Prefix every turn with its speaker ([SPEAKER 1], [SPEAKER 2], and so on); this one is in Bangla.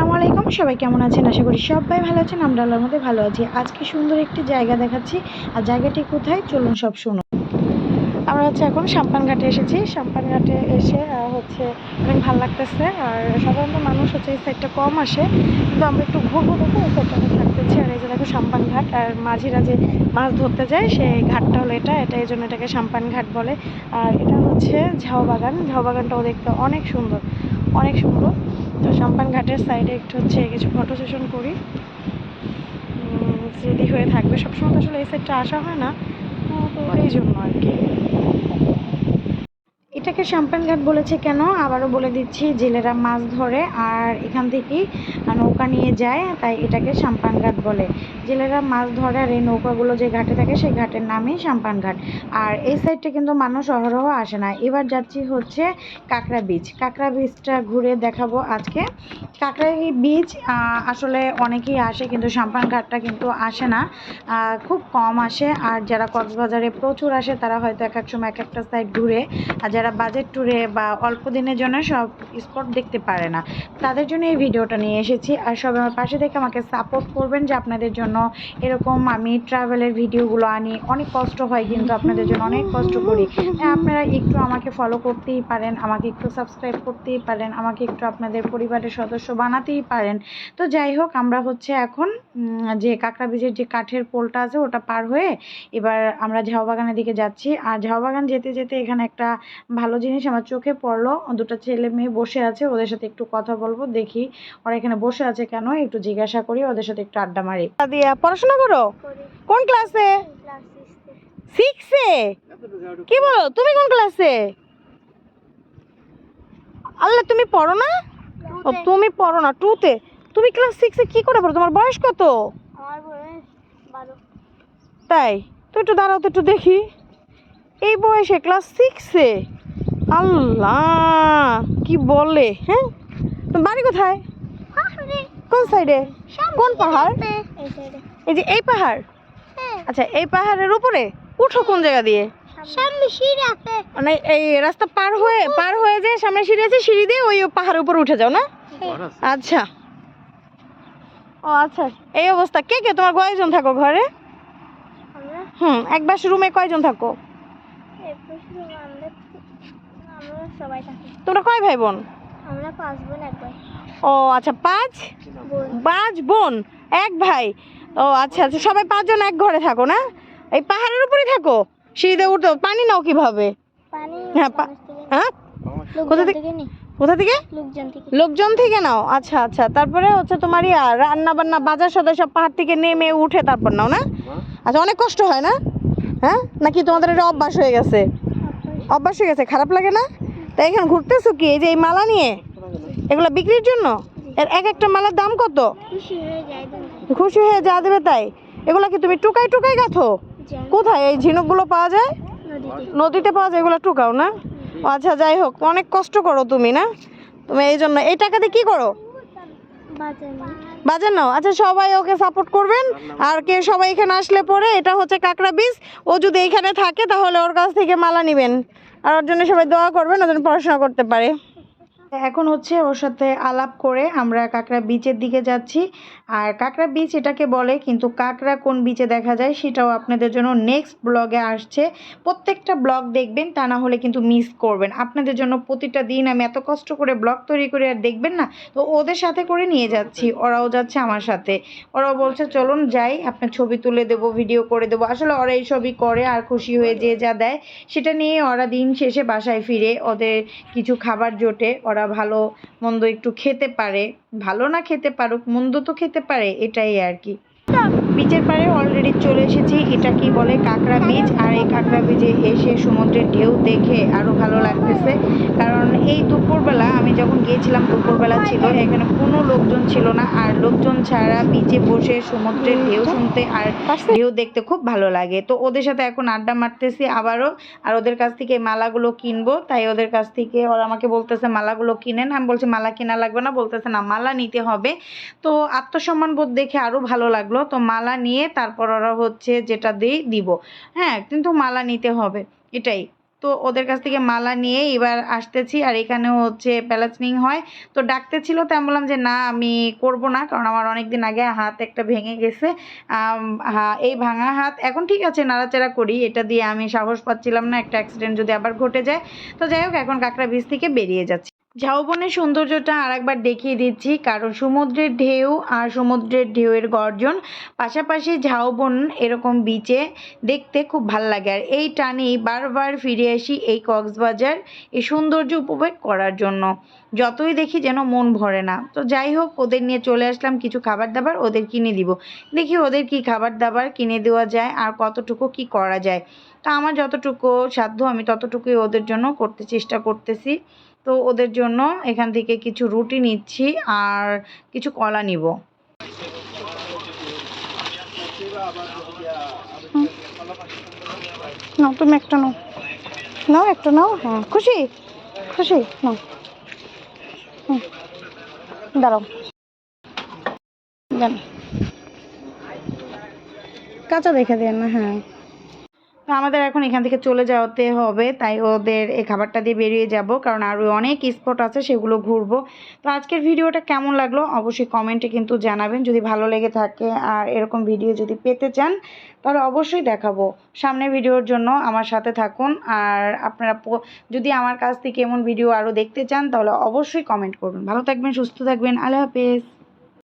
[SPEAKER 1] আসসালামু আলাইকুম। সবাই কেমন আছেন? আশা করি সবাই ভালো আছেন, আমরা আল্লাহর মধ্যে ভালো আছি। আজকে সুন্দর একটি জায়গা দেখাচ্ছি। আর জায়গাটি কোথায়? চলুন সব শুনুন। আমরা হচ্ছে এখন সাম্পান ঘাটে এসেছি। সাম্পান ঘাটে এসে হচ্ছে অনেক ভালো লাগতেছে। আর সাধারণত মানুষ হচ্ছে এই সাইডটা কম আসে। কিন্তু আমরা একটু ঘুরবো দেখে এই সাইডটা অনেক থাকতেছি। আর এই যে দেখো সাম্পান ঘাট আর মাঝিরা যে মাছ ধরতে যায়, সেই ঘাটটা হলো এটা। এটা এই জন্য এটাকে সাম্পান ঘাট বলে। আর এটা হচ্ছে ঝাউ বাগান ঝাউ বাগানটাও দেখতে অনেক সুন্দর। অনেক সুন্দর। তো সাম্পান ঘাটের সাইডে একটু হচ্ছে কিছু ফটো সেশন করি। স্মৃতি হয়ে থাকবে। সবসময় তো আসলে এই সাইডটা আসা হয় না। তো এই জন্য আর কি। এটাকে সাম্পান ঘাট বলেছে কেন? আবারও বলে দিচ্ছি, জেলেরা মাছ ধরে আর এখান থেকেই নৌকা নিয়ে যায়, তাই এটাকে সাম্পান ঘাট বলে। জেলেরা মাছ ধরে আর এই নৌকাগুলো যে ঘাটে থাকে, সেই ঘাটের নামই সাম্পান ঘাট আর এই সাইডটা কিন্তু মানুষ অহরহ আসে না। এবার যাচ্ছি হচ্ছে কাঁকড়া বিচ। কাঁকড়া বিচটা ঘুরে দেখাবো আজকে। কাঁকড়া বিচ আসলে অনেকেই আসে, কিন্তু সাম্পান ঘাটটা কিন্তু আসে না। খুব কম আসে। আর যারা কক্সবাজারে প্রচুর আসে, তারা হয়তো এক এক সময় এক একটা সাইড ঘুরে। আর যারা বাজেট ট্যুরে বা অল্প দিনের জন্য সব স্পট দেখতে পারে না তাদের জন্য এই ভিডিওটা নিয়ে এসেছি। আর সবাই আমার পাশে থেকে আমাকে সাপোর্ট করবেন যে আপনাদের জন্য এরকম আমি ট্রাভেলের ভিডিওগুলো আনি। অনেক কষ্ট হয় কিন্তু আপনাদের জন্য অনেক কষ্ট করি। হ্যাঁ, আপনারা একটু আমাকে ফলো করতেই পারেন আমাকে একটু সাবস্ক্রাইব করতেই পারেন আমাকে একটু আপনাদের পরিবারের সদস্য বানাতেই পারেন। তো যাই হোক আমরা হচ্ছে এখন যে কাঁকড়া বীজের যে কাঠের পোলটা আছে ওটা পার হয়ে এবার আমরা ঝাউ বাগানের দিকে যাচ্ছি। আর ঝাউবাগান যেতে যেতে এখানে একটা ভালো জিনিস আমার চোখে পড়ল। দুটো ছেলে মেয়ে বসে আছে ওদের সাথে একটু কথা বলব দেখি ওরা এখানে বসে আছে কেন একটু জিজ্ঞাসা করি ওদের সাথে একটু আড্ডা মারি। দিয়া পড়াশোনা করো? কোন ক্লাসে? সিক্সে কি বলো তুমি কোন ক্লাসে? আল্লাহ তুমি পড়ো না? ও তুমি পড়ো না টুতে তুমি ক্লাস সিক্সে কি করে পড়ো? তোমার বয়স কত? তাই তো একটু দাঁড়াও তো একটু দেখি। এই বয়সে ক্লাস সিক্সে আল্লাহ কি বলে হ্যাঁ? বাড়ি কোথায়? কোন সাইডে? কোন পাহাড়?
[SPEAKER 2] এই
[SPEAKER 1] যে এই পাহাড়?
[SPEAKER 2] হ্যাঁ।
[SPEAKER 1] আচ্ছা এই পাহাড়ের উপরে? উঠো কোন জায়গা দিয়ে?
[SPEAKER 2] সামনে
[SPEAKER 1] মানে এই রাস্তা পার হয়ে পার হয়ে যে সামনে সিঁড়ি আছে সিঁড়ি দিয়ে ওই পাহাড়ের উপরে উঠে যাও না? আচ্ছা। ও আচ্ছা। এই অবস্থা। কে কে? তোমার কয়জন থাকো ঘরে? হুম এক বাস রুমে কয়জন থাকো? তোমরা কয় ভাই বোন
[SPEAKER 2] আমরা পাঁচ বোন এক ভাই।
[SPEAKER 1] ও আচ্ছা পাঁচ? পাঁচ বোন এক ভাই। ও আচ্ছা আচ্ছা সবাই পাঁচজন এক ঘরে থাকো না? এই পাহাড়ের উপরে থাকো। সিঁড়িতে উঠতে পানি নাও কীভাবে?
[SPEAKER 2] পানি
[SPEAKER 1] হ্যাঁ, পা- হ্যাঁ?
[SPEAKER 2] লোকজন
[SPEAKER 1] কোথা থেকে- কোথা থেকে?
[SPEAKER 2] লোকজন থেকে।
[SPEAKER 1] নাও আচ্ছা আচ্ছা। তারপরে হচ্ছে তোমার রান্না বান্না বাজার সদাই সব পাহাড় থেকে নেমে উঠে তারপর নাও না? আচ্ছা অনেক কষ্ট হয় না? হ্যাঁ? নাকি তোমাদের এটা অভ্যাস হয়ে গেছে? অভ্যাস হয়ে গেছে খারাপ লাগে না? তাই এখানে ঘুরতেছো কি? এই যে এই মালা নিয়ে? এগুলো বিক্রির জন্য? এর এক একটা মালার দাম কত?
[SPEAKER 2] খুশি হয়ে
[SPEAKER 1] যা দেবে তাই? এগুলো কি তুমি টুকাই টুকাই গাথো? কোথায়? এই ঝিনুকগুলো পাওয়া যায়?
[SPEAKER 2] নদীতে।
[SPEAKER 1] নদীতে পাওয়া যায় এগুলো টুকাও না? আচ্ছা যাই হোক অনেক কষ্ট করো তুমি না? তুমি এই জন্য এই টাকা দিয়ে কী করো?
[SPEAKER 2] বাজার
[SPEAKER 1] নাও। আচ্ছা সবাই ওকে সাপোর্ট করবেন। আর কে সবাই এখানে আসলে পরে, এটা হচ্ছে কাঁকড়া বীজ। ও যদি এখানে থাকে, তাহলে ওর কাছ থেকে মালা নেবেন। আর ওর জন্য সবাই দোয়া করবেন ওর জন্য পড়াশোনা করতে পারে। এখন হচ্ছে ওর সাথে আলাপ করে আমরা কাঁকড়া বিচের দিকে যাচ্ছি। আর কাঁকড়া বিচ এটাকে বলে কিন্তু কাঁকড়া কোন বিচে দেখা যায় সেটাও আপনাদের জন্য নেক্সট ব্লগে আসছে। প্রত্যেকটা ব্লগ দেখবেন, তা না হলে কিন্তু মিস করবেন। আপনাদের জন্য প্রতিটা দিন আমি এত কষ্ট করে ব্লগ তৈরি করে আর দেখবেন না, তো ওদের সাথে করে নিয়ে যাচ্ছি, ওরাও যাচ্ছে আমার সাথে। ওরাও বলছে, চলুন যাই, আপনার ছবি তুলে দেবো ভিডিও করে দেবো। আসলে ওরা এই সবই করে আর খুশি হয়ে যে যা দেয়, সেটা নিয়ে ওরা দিন শেষে বাসায় ফিরে ওদের কিছু খাবার জোটে ওরা ভালো মন্দ একটু খেতে পারে। ভালো না খেতে পারুক, মন্দ তো খেতে পারে, এটাই আর কি। বিচের পাড়ে অলরেডি চলে এসেছি। এটা কি বলে? কাঁকড়া বীচ আর এই কাঁকড়া বীজে এসে সমুদ্রের ঢেউ দেখে আরও ভালো লাগতেছে। কারণ এই দুপুরবেলা আমি যখন গিয়েছিলাম দুপুরবেলা ছিল এখানে কোনো লোকজন ছিল না। আর লোকজন ছাড়া বিচে বসে সমুদ্রের ঢেউ শুনতে আর ঢেউ দেখতে খুব ভালো লাগে। তো ওদের সাথে এখন আড্ডা মারতেছি আবারও। আর ওদের কাছ থেকে মালাগুলো কিনবো। তাই ওদের কাছ থেকে ওরা আমাকে বলতেছে মালাগুলো কিনেন। আমি বলছি মালা কেনা লাগবে না। বলতেছে না মালা নিতে হবে। তো আত্মসম্মান বোধ দেখে আরও ভালো লাগল। তো মালা নিয়ে তারপর ওরা হচ্ছে যেটা দিই দিব। হ্যাঁ কিন্তু মালা নিতে হবে, এটাই। তো ওদের কাছ থেকে মালা নিয়ে এবার আসতেছি আর এখানেও হচ্ছে প্যালাসনিং হয়। তো ডাকতে ছিল, তো আমি বললাম যে, না, আমি করব না, কারণ আমার অনেক দিন আগে হাত একটা ভেঙে গেছে। এই ভাঙা হাত, এখন ঠিক আছে, নাড়াচাড়া করি। এটা দিয়ে আমি সাহস পাচ্ছিলাম না, একটা অ্যাক্সিডেন্ট যদি আবার ঘটে যায়। তো যাই হোক, এখন কাঁকড়া বীজ থেকে বেরিয়ে যাচ্ছি। ঝাউবনের সৌন্দর্যটা আরেকবার দেখিয়ে দিচ্ছি, কারণ সমুদ্রের ঢেউ আর সমুদ্রের ঢেউয়ের গর্জন, পাশাপাশি ঝাউবন এরকম বিচে দেখতে খুব ভালো লাগে। আর এই টানেই বারবার ফিরে আসি এই কক্সবাজার, এই সৌন্দর্য উপভোগ করার জন্য। যতই দেখি যেন মন ভরে না। তো যাই হোক, ওদের নিয়ে চলে আসলাম, কিছু খাবার দাবার ওদের কিনে দিব। দেখি ওদের কি খাবার দাবার কিনে দেওয়া যায় আর কতটুকু কি করা যায়। তো আমার যতটুকু সাধ্য, আমি ততটুকুই ওদের জন্য করতে, চেষ্টা করতেছি। তো ওদের জন্য এখান থেকে কিছু রুটি নিচ্ছি আর কিছু কলা নিব।
[SPEAKER 3] নাও, তুমি একটা নাও। নাও, একটা নাও? হ্যাঁ খুশি? খুশি? নাও। দাঁড়াও। কাঁচা দেখে দেন না হ্যাঁ।
[SPEAKER 1] তো আমাদের এখন এখান থেকে চলে যাওয়াতে হবে, তাই ওদের এই খাবারটা দিয়ে বেরিয়ে যাব, কারণ আরও অনেক স্পট আছে, সেগুলো ঘুরবো। তো আজকের ভিডিওটা কেমন লাগল অবশ্যই কমেন্টে কিন্তু জানাবেন, যদি ভালো লেগে থাকে আর এরকম ভিডিও যদি পেতে চান, তাহলে অবশ্যই দেখাবো। সামনের ভিডিওর জন্য আমার সাথে থাকুন, আর আপনারা যদি আমার কাছ থেকে এমন ভিডিও আরও দেখতে চান, তাহলে অবশ্যই কমেন্ট করবেন। ভালো থাকবেন, সুস্থ থাকবেন, আল্লাহ হাফেজ।